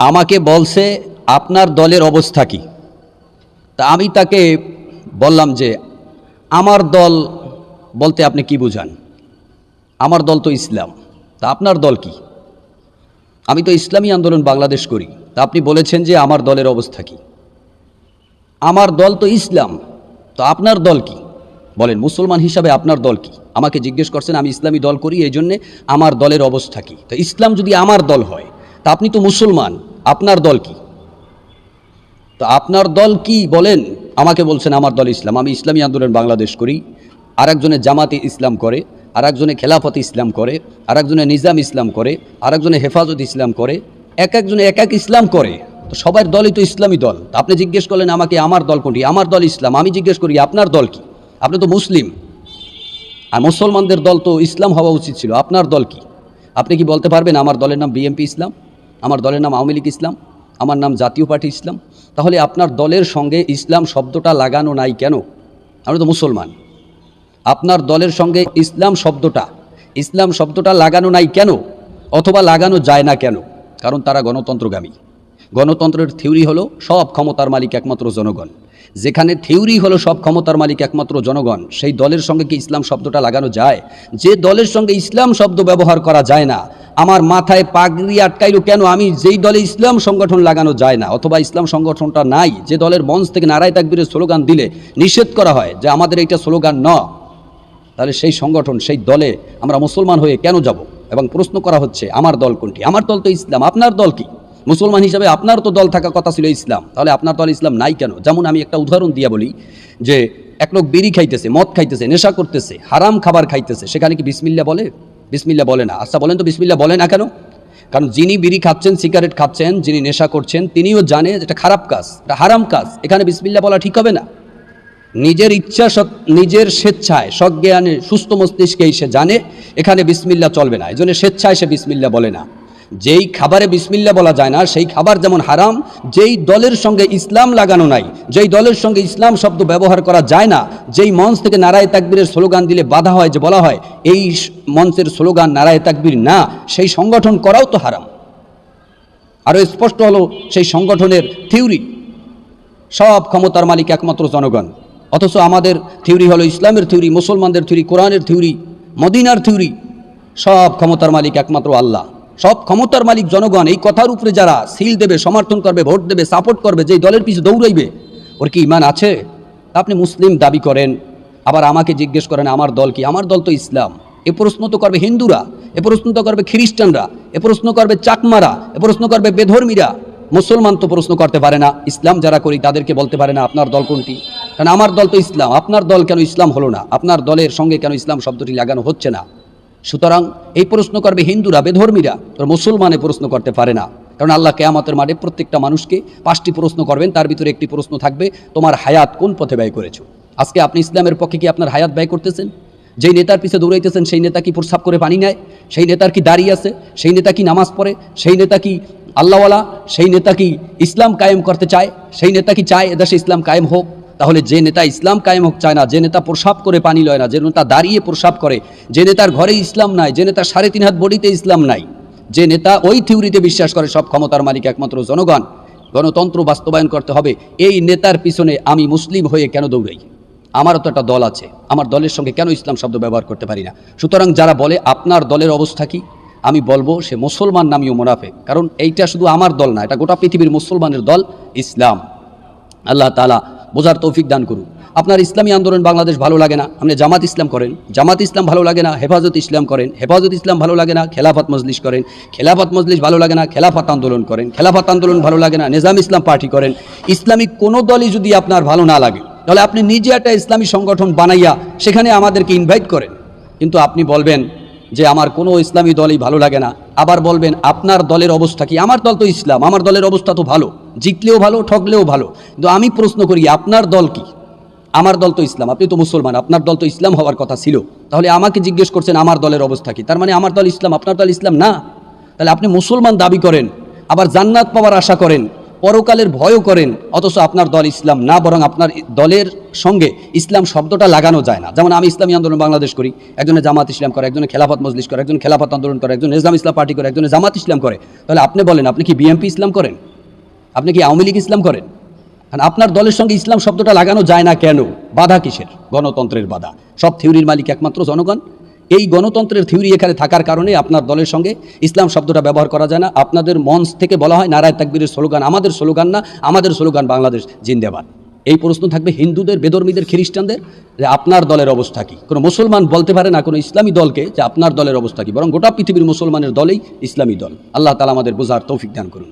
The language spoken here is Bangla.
আমাকে বলছে, আপনার দলের অবস্থা কি? তা আমি তাকে বললাম যে, আমার দল বলতে আপনি কি বুঝান? আমার দল তো ইসলাম, তা আপনার দল কি? আমি তো ইসলামী আন্দোলন বাংলাদেশ করি, তা আপনি বলেছেন যে আমার দলের অবস্থা কি। আমার দল তো ইসলাম, তো আপনার দল কি? বলেন, মুসলমান হিসাবে আপনার দল কি? আমাকে জিজ্ঞেস করছেন, আমি ইসলামী দল করি, এই জন্যে আমার দলের অবস্থা কি? তো ইসলাম যদি আমার দল হয়, তা আপনি তো মুসলমান আপনার দল কি? তো আপনার দল কি বলেন? আমাকে বলছেন, আমার দল ইসলাম। আমি ইসলামী আন্দোলন বাংলাদেশ করি। আরেকজনে জামাতে ইসলাম করে আর একজনে খেলাফত ইসলাম করে আর একজনে নিজাম ইসলাম করে, আরেকজনে হেফাজত ইসলাম করে, এক একজনে এক এক ইসলাম করে। তো সবার দলই তো ইসলামী দল। আপনি জিজ্ঞেস করলেন, আমাকে আমার দল কোনটি? আমার দল ইসলাম। আমি জিজ্ঞেস করি, আপনার দল কি? আপনি তো মুসলিম। আর মুসলমানদের দল তো ইসলাম হওয়া উচিত ছিল। আপনার দল কি? আপনি কি বলতে পারবেন, আমার দলের নাম বিএমপি ইসলাম? আমার দলের নাম আওয়ামী লীগ ইসলাম, আমার নাম জাতীয় পার্টি ইসলাম। তাহলে আপনার দলের সঙ্গে ইসলাম শব্দটা লাগানো নাই কেন? আমরা তো মুসলমান। আপনার দলের সঙ্গে ইসলাম শব্দটা ইসলাম শব্দটা লাগানো নাই কেন? অথবা লাগানো যায় না কেন? কারণ তারা গণতন্ত্রগামী। গণতন্ত্রের থিওরি হলো সব ক্ষমতার মালিক একমাত্র জনগণ। যেখানে থিওরি হলো সব ক্ষমতার মালিক একমাত্র জনগণ, সেই দলের সঙ্গে কি ইসলাম শব্দটা লাগানো যায়? যে দলের সঙ্গে ইসলাম শব্দ ব্যবহার করা যায় না, আমার মাথায় পাগড়ি আটকাইলো কেন? আমি যেই দলে ইসলাম সংগঠন লাগানো যায় না, অথবা ইসলাম সংগঠনটা নাই, যে দলের মঞ্চ থেকে নারায় তাকবীরের স্লোগান দিলে নিষেধ করা হয় যে আমাদের এইটা স্লোগান ন। তাহলে সেই সংগঠন, সেই দলে আমরা মুসলমান হয়ে কেন যাব? এবং প্রশ্ন করা হচ্ছে, আমার দল কোনটি? আমার দল তো ইসলাম, আপনার দল কি? মুসলমান হিসাবে আপনার তো দল থাকা কথা ছিল ইসলাম। তাহলে আপনার দল ইসলাম নাই কেন? যেমন আমি একটা উদাহরণ দিয়ে বলি যে, এক লোক বিড়ি খাইতেছে, মদ খাইতেছে, নেশা করতেছে, হারাম খাবার খাইতেছে, সেখানে কি বিসমিল্লা বলে? বিসমিল্লা বলে না। আচ্ছা বলেন তো বিসমিল্লা বলে না কেন? কারণ যিনি বিড়ি খাচ্ছেন, সিগারেট খাচ্ছেন, যিনি নেশা করছেন, তিনিও জানে এটা খারাপ কাজ, এটা হারাম কাজ। এখানে বিসমিল্লা বলা ঠিক হবে না। নিজের ইচ্ছা নিজের স্বেচ্ছায়, সজ্ঞানে, সুস্থ মস্তিষ্কেই সে জানে, এখানে বিসমিল্লা চলবে না। এই জন্য স্বেচ্ছায় সে বিসমিল্লা বলে না। যেই খাবারে বিসমিল্লা বলা যায় না, সেই খাবার যেমন হারাম, যেই দলের সঙ্গে ইসলাম লাগানো নাই, যেই দলের সঙ্গে ইসলাম শব্দ ব্যবহার করা যায় না, যেই মঞ্চ থেকে নারায় তাকবীরের স্লোগান দিলে বাধা হয় যে বলা হয়, এই মঞ্চের স্লোগান নারায় তাকবীর না, সেই সংগঠন করাও তো হারাম। আরও স্পষ্ট হলো সেই সংগঠনের থিওরি। সব ক্ষমতার মালিক একমাত্র জনগণ। অথচ আমাদের থিওরি হলো ইসলামের থিওরি, মুসলমানদের থিওরি, কোরআনের থিওরি, মদিনার থিওরি। সব ক্ষমতার মালিক একমাত্র আল্লাহ। সব ক্ষমতার মালিক জনগণ, এই কথার উপরে যারা সিল দেবে, সমর্থন করবে, ভোট দেবে সাপোর্ট করবে, যেই দলের পিছু দৌড়াইবে, ওর কি ইমান আছে? আপনি মুসলিম দাবি করেন। আবার আমাকে জিজ্ঞেস করেন, আমার দল কি? আমার দল তো ইসলাম। এ প্রশ্ন তো করবে হিন্দুরা, এ প্রশ্ন তো করবে খ্রিস্টানরা, এ প্রশ্ন করবে চাকমারা, এ প্রশ্ন করবে বেধর্মীরা। মুসলমান তো প্রশ্ন করতে পারে না। ইসলাম যারা করি, তাদেরকে বলতে পারে, না, আপনার দল কোনটি? কারণ আমার দল তো ইসলাম। আপনার দল কেন ইসলাম হলো না? আপনার দলের সঙ্গে কেন ইসলাম শব্দটি লাগানো হচ্ছে না? সুতরাং এই প্রশ্ন করবে হিন্দুরা, বেধর্মীরা, তোর মুসলমানে প্রশ্ন করতে পারে না। কারণ আল্লাহ কেয়ামতের মাঠে প্রত্যেকটা মানুষকে পাঁচটি প্রশ্ন করবেন, তার ভিতরে একটি প্রশ্ন থাকবে, তোমার হায়াত কোন পথে ব্যয় করেছ? আজকে আপনি ইসলামের পক্ষে কি আপনার হায়াত ব্যয় করতেছেন? যেই নেতার পিছে দৌড়াইতেছেন, সেই নেতা কি প্রস্রাব করে পানি নেয়? সেই নেতার কি দাঁড়িয়ে আছে? সেই নেতা কি নামাজ পড়ে? সেই নেতা কি আল্লাহওয়ালা? সেই নেতা কি ইসলাম কায়েম করতে চায়? সেই নেতা কি চায় এদেশে ইসলাম কায়েম হোক? তাহলে যে নেতা ইসলাম কায়েম হোক চায় না, যে নেতা প্রসাব করে পানি লয় না, যে নেতা দাঁড়িয়ে প্রসাব করে, যে নেতার ঘরে ইসলাম নাই, যে নেতা সাড়ে তিন হাত বডিতে ইসলাম নাই, যে নেতা ওই থিওরিতে বিশ্বাস করে সব ক্ষমতার মালিক একমাত্র জনগণ, গণতন্ত্র বাস্তবায়ন করতে হবে, এই নেতার পিছনে আমি মুসলিম হয়ে কেন দৌড়াই? আমারও তো একটা দল আছে, আমার দলের সঙ্গে কেন ইসলাম শব্দ ব্যবহার করতে পারি না? সুতরাং যারা বলে আপনার দলের অবস্থা কি, আমি বলব সে মুসলমান নামীয় মোনাফেক, কারণ এইটা শুধু আমার দল না, এটা গোটা পৃথিবীর মুসলমানের দল ইসলাম। আল্লাহ তালা বোঝার তৌফিক দান করুন। আপনার ইসলামী আন্দোলন বাংলাদেশ ভালো লাগে না? আপনি জামাত ইসলাম করেন। জামাত ইসলাম ভালো লাগে না? হেফাজত ইসলাম করেন। হেফাজত ইসলাম ভালো লাগে না? খেলাফত মজলিস করেন। খেলাফত মজলিস ভালো লাগে না? খেলাফত আন্দোলন করেন। খেলাফত আন্দোলন ভালো লাগে না? নিজাম ইসলাম পার্টি করেন। ইসলামিক কোনো দলই যদি আপনার ভালো না লাগে, তাহলে আপনি নিজে একটা ইসলামী সংগঠন বানাইয়া সেখানে আমাদেরকে ইনভাইট করেন। কিন্তু আপনি বলবেন যে আমার কোনো ইসলামী দলই ভালো লাগে না। আবার বলবেন, আপনার দলের অবস্থা কি? আমার দল তো ইসলাম, আমার দলের অবস্থা তো ভালো, জিতলেও ভালো, ঠকলেও ভালো। কিন্তু আমি প্রশ্ন করি, আপনার দল কি? আমার দল তো ইসলাম, আপনি তো মুসলমান, আপনার দল তো ইসলাম হওয়ার কথা ছিল। তাহলে আমাকে জিজ্ঞেস করছেন, আমার দলের অবস্থা কি? তার মানে আমার দল ইসলাম, আপনার দল ইসলাম না। তাহলে আপনি মুসলমান দাবি করেন, আবার জান্নাত পাওয়ার আশা করেন। পরকালের ভয়ও করেন, অথচ আপনার দল ইসলাম না, বরং আপনার দলের সঙ্গে ইসলাম শব্দটা লাগানো যায় না। যেমন আমি ইসলামী আন্দোলন বাংলাদেশ করি, একজনে জামাত ইসলাম করে, একজনে খেলাফত মজলিস করে, একজন খেলাফত আন্দোলন করে, একজন ইসলাম ইসলাম পার্টি করে, একজনে জামাত ইসলাম করে। তাহলে আপনি বলেন, আপনি কি বিএমপি ইসলাম করেন? আপনি কি আওয়ামী লীগ ইসলাম করেন? কারণ আপনার দলের সঙ্গে ইসলাম শব্দটা লাগানো যায় না কেন? বাধা কিসের? গণতন্ত্রের বাধা। সব থিওরির মালিক একমাত্র জনগণ। এই গণতন্ত্রের থিওরি এখানে থাকার কারণে আপনার দলের সঙ্গে ইসলাম শব্দটা ব্যবহার করা যায় না। আপনাদের মঞ্চ থেকে বলা হয় নারায় তাকবীরের স্লোগান, আমাদের স্লোগান না, আমাদের স্লোগান বাংলাদেশ জিন্দাবাদ। এই প্রশ্ন থাকবে হিন্দুদের বেদর্মীদের খ্রিস্টানদের, যে আপনার দলের অবস্থা কী? কোনো মুসলমান বলতে পারে না কোনো ইসলামী দলকে যে আপনার দলের অবস্থা কী, বরং গোটা পৃথিবীর মুসলমানের দলেই ইসলামী দল। আল্লাহ তালা আমাদের বোঝার তৌফিক দান করুন।